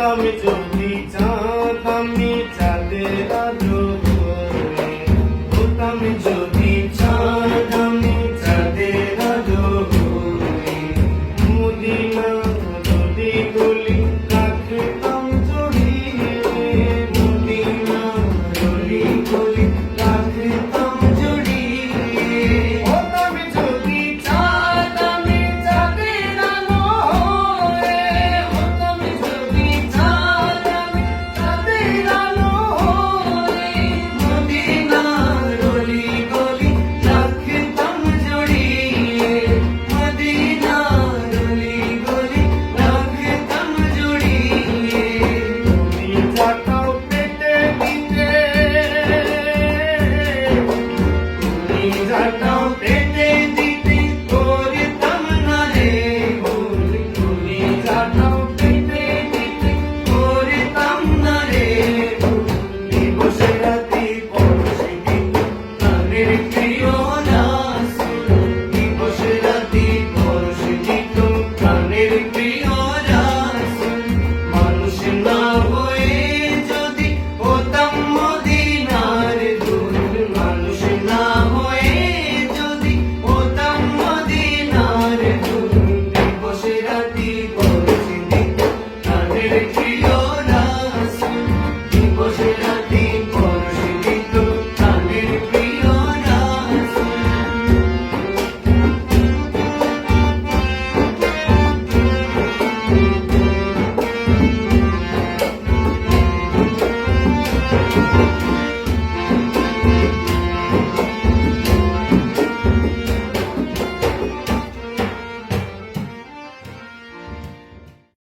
আমি যদি চাঁদ আমি চাঁদের I don't.